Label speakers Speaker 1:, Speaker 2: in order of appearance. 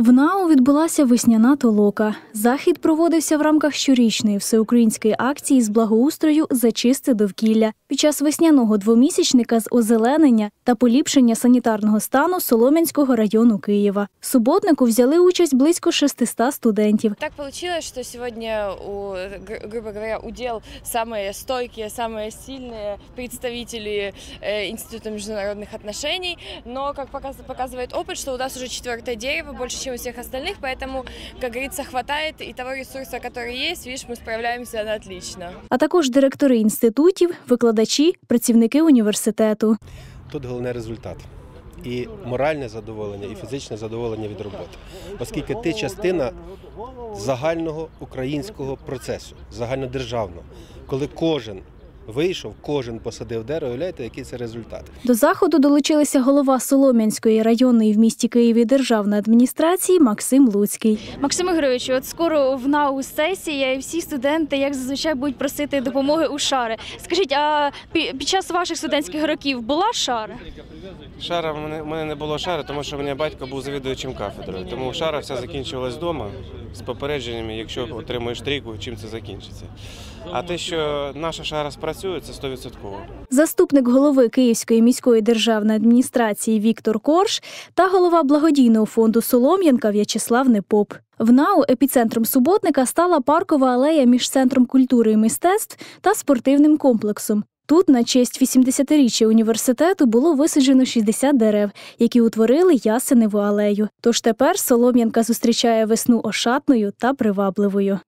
Speaker 1: В НАУ відбулася весняна толока. Захід проводився в рамках щорічної всеукраїнської акції з благоустрою «Зачисти довкілля» під час весняного двомісячника з озеленення та поліпшення санітарного стану Солом'янського району Києва. В суботнику взяли участь близько 600 студентів.
Speaker 2: Так получилось, что сегодня, у, г- грубо говоря, удел самые стойкие, самые сильные представители э, Института международных отношений. Но, как показ- показывает опыт, что у нас уже четвертое дерево, больше, чем у всех остальных, поэтому, как говорится, хватает и того ресурса, который есть. Видишь, мы справляемся на отлично.
Speaker 1: а також директори інститутів, викладачі, працівники університету.
Speaker 3: Тут головне результат. І моральне задоволення, і фізичне задоволення від роботи. Оскільки ти частина загального українського процесу, загальнодержавного, коли кожен вийшов, кожен посадив дерево, уявляєте, який це результат.
Speaker 1: До заходу долучилися голова Солом'янської районної в місті Києві державної адміністрації Максим Луцький.
Speaker 4: Максим Ігорович, от скоро в НАУ сесія, і всі студенти, як зазвичай, будуть просити допомоги у шари. Скажіть, а під час ваших студентських років була шара?
Speaker 5: Шара в мене, в мене не було шари, тому що мене батько був завідувачем кафедрою. Тому шара вся закінчувалась вдома з попередженнями, якщо отримуєш трійку, чим це закінчиться. А те, що наша шара спрацює, це 100%.
Speaker 1: Заступник голови Київської міської державної адміністрації Віктор Корж та голова благодійного фонду Солом'янка В'ячеслав Непоп. В НАУ епіцентром суботника стала паркова алея між центром культури і мистецтв та спортивним комплексом. Тут на честь 80-річчя університету було висаджено 60 дерев, які утворили ясеневу алею. Тож тепер Солом'янка зустрічає весну ошатною та привабливою.